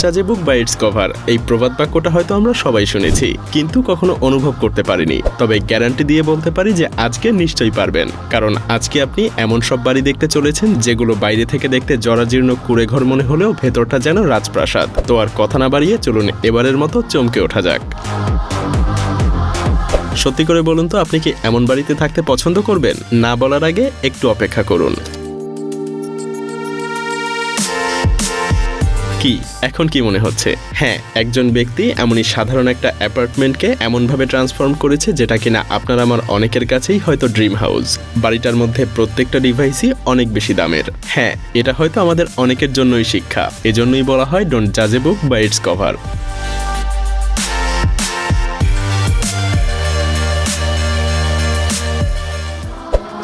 চাজে book by its cover. এই প্রবাদ বাক্যটা হয়তো আমরা সবাই শুনেছি, কিন্তু কখনো অনুভব করতে পারিনি। তবে গ্যারান্টি দিয়ে বলতে পারি যে আজকে নিশ্চয়ই পারবেন। কারণ আজকে আপনি এমন সব বাড়ি দেখতে চলেছেন যেগুলো বাইরে থেকে দেখতে জরাজীর্ণ কুড়ে ঘর মনে হলেও ভেতরটা যেন রাজপ্রাসাদ। তো আর কথা না বাড়িয়ে চলুন এবারের মতো চমকে ওঠা যাক। সত্যি করে বলুন তো, আপনি কি এমন বাড়িতে থাকতে পছন্দ করবেন? না বলার আগে একটু অপেক্ষা করুন। কি? এখন কি মনে হচ্ছে? হ্যাঁ একজন ব্যক্তি এমনই সাধারণ একটা অ্যাপার্টমেন্টকে এমনভাবে ট্রান্সফর্ম করেছে যেটা কিনা আপনার আমার অনেকের কাছেই হয়তো ড্রিম হাউস। বাড়িটার মধ্যে প্রত্যেকটা ডিভাইসই অনেক বেশি দামের। হ্যাঁ এটা হয়তো আমাদের অনেকের জন্যই শিক্ষা। এজন্যই বলা হয় don't জাজে book by its cover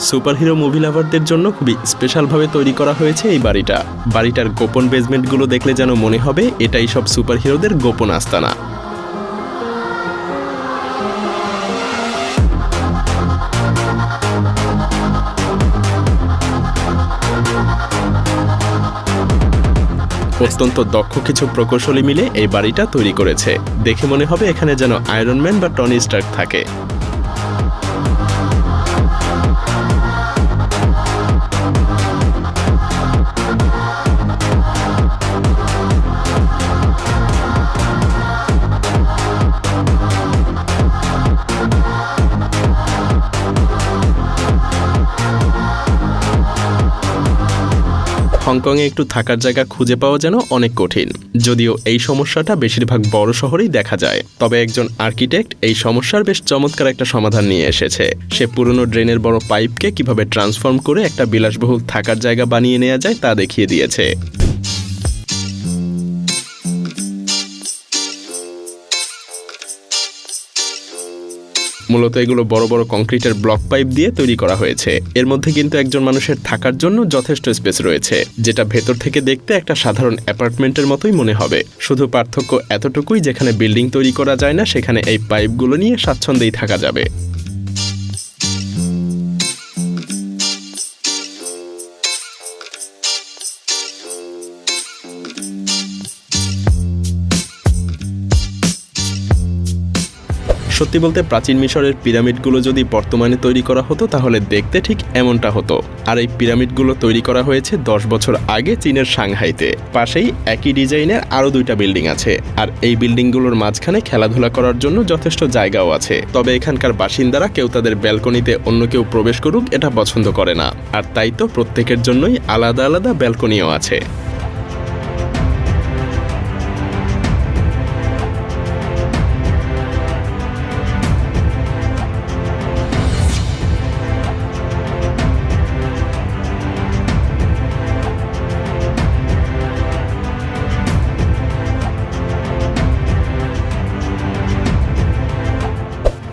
superhero movie লাভারদের জন্য খুবই স্পেশালভাবে তৈরি করা হয়েছে এই বাড়িটা। বাড়িটার গোপন বেসমেন্টগুলো দেখলে যেন মনে হবে, এটাই সব সুপারহিরোদের গোপন আস্তানা। অত্যন্ত দক্ষ কিছু প্রকৌশলী মিলে এই বাড়িটা তৈরি করেছে। দেখে মনে হবে এখানে যেন আয়রন ম্যান বা টনি স্টার্ক থাকে। হংকংয়ে একটু থাকার জায়গা খুঁজে পাওয়া যেন অনেক কঠিন। যদিও এই সমস্যাটা বেশিরভাগ বড় শহরেই দেখা যায়। তবে একজন আর্কিটেক্ট এই সমস্যার বেশ চমৎকার একটা সমাধান নিয়ে এসেছে। সে পুরনো ড্রেনের বড় পাইপকে কীভাবে ট্রান্সফর্ম করে একটা বিলাসবহুল থাকার জায়গা বানিয়ে নেওয়া যায় তা দেখিয়ে দিয়েছে। মূলত এগুলো বড় বড় কংক্রিটের ব্লক পাইপ দিয়ে তৈরি করা হয়েছে। এর মধ্যে কিন্তু একজন মানুষের থাকার জন্য যথেষ্ট স্পেস রয়েছে, যেটা ভেতর থেকে দেখতে একটা সাধারণ অ্যাপার্টমেন্টের মতোই মনে হবে। শুধু পার্থক্য এতটুকুই যেখানে বিল্ডিং তৈরি করা যায় না, সেখানে এই পাইপগুলো নিয়ে স্বাচ্ছন্দ্যেই থাকা যাবে। সত্যি বলতে প্রাচীন মিশরের পিরামিডগুলো যদি বর্তমানে তৈরি করা হতো, তাহলে দেখতে ঠিক এমনটা হতো। আর এই পিরামিডগুলো তৈরি করা হয়েছে দশ বছর আগে চীনের সাংহাইতে। পাশেই একই ডিজাইনের আরও দুইটা বিল্ডিং আছে। আর এই বিল্ডিংগুলোর মাঝখানে খেলাধুলা করার জন্য যথেষ্ট জায়গাও আছে। তবে এখানকার বাসিন্দারা কেউ তাদের ব্যালকনিতে অন্য কেউ প্রবেশ করুক, এটা পছন্দ করে না। আর তাই তো প্রত্যেকের জন্যই আলাদা আলাদা ব্যালকনিও আছে।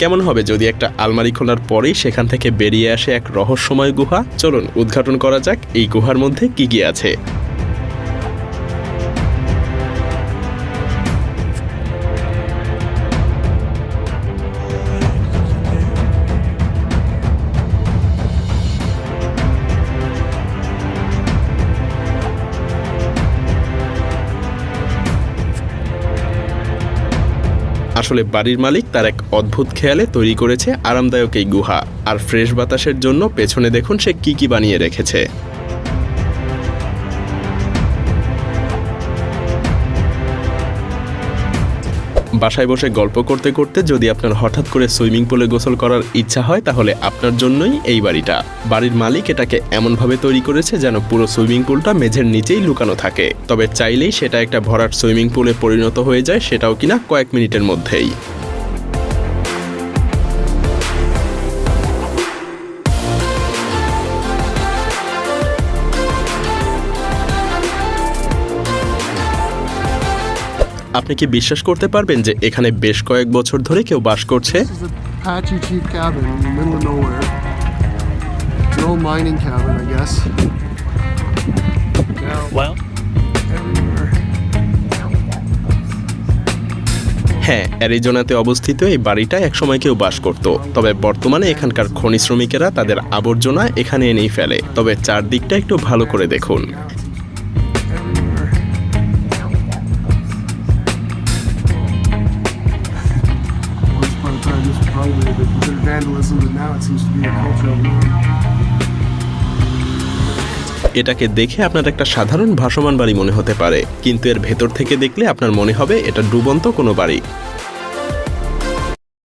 কেমন হবে যদি একটা আলমারি খোলার পরেই সেখান থেকে বেরিয়ে আসে এক রহস্যময় গুহা? চলুন, উদ্ঘাটন করা যাক এই গুহার মধ্যে কি কি আছে। আসলে বাড়ির মালিক তার এক অদ্ভুত খেয়ালে তৈরি করেছে আরামদায়ক এই গুহা। আর ফ্রেশ বাতাসের জন্য পেছনে দেখুন সে কি কি বানিয়ে রেখেছে। বাসায় বসে গল্প করতে করতে যদি আপনার হঠাৎ করে সুইমিং পুলে গোসল করার ইচ্ছা হয়, তাহলে আপনার জন্যই এই বাড়িটা। বাড়ির মালিক এটাকে এমনভাবে তৈরি করেছে যেন পুরো সুইমিং পুলটা মেঝের নিচেই লুকানো থাকে। তবে চাইলেই সেটা একটা ভরাট সুইমিং পুলে পরিণত হয়ে যায়, সেটাও কিনা কয়েক মিনিটের মধ্যেই। আপনি কি বিশ্বাস করতে পারবেন যে এখানে বেশ কয়েক বছর ধরে কেউ বাস করছে. হ্যাঁ অ্যারিজোনাতে অবস্থিত এই বাড়িটা একসময় কেউ বাস করত। তবে বর্তমানে এখানকার খনি শ্রমিকেরা তাদের আবর্জনা এখানে এনেই ফেলে। তবে চারদিকটা একটু ভালো করে দেখুন। এটাকে দেখে আপনার একটা সাধারণ ভাসমান বাড়ি মনে হতে পারে, কিন্তু এর ভেতর থেকে দেখলে আপনার মনে হবে এটা ডুবন্ত কোনো বাড়ি।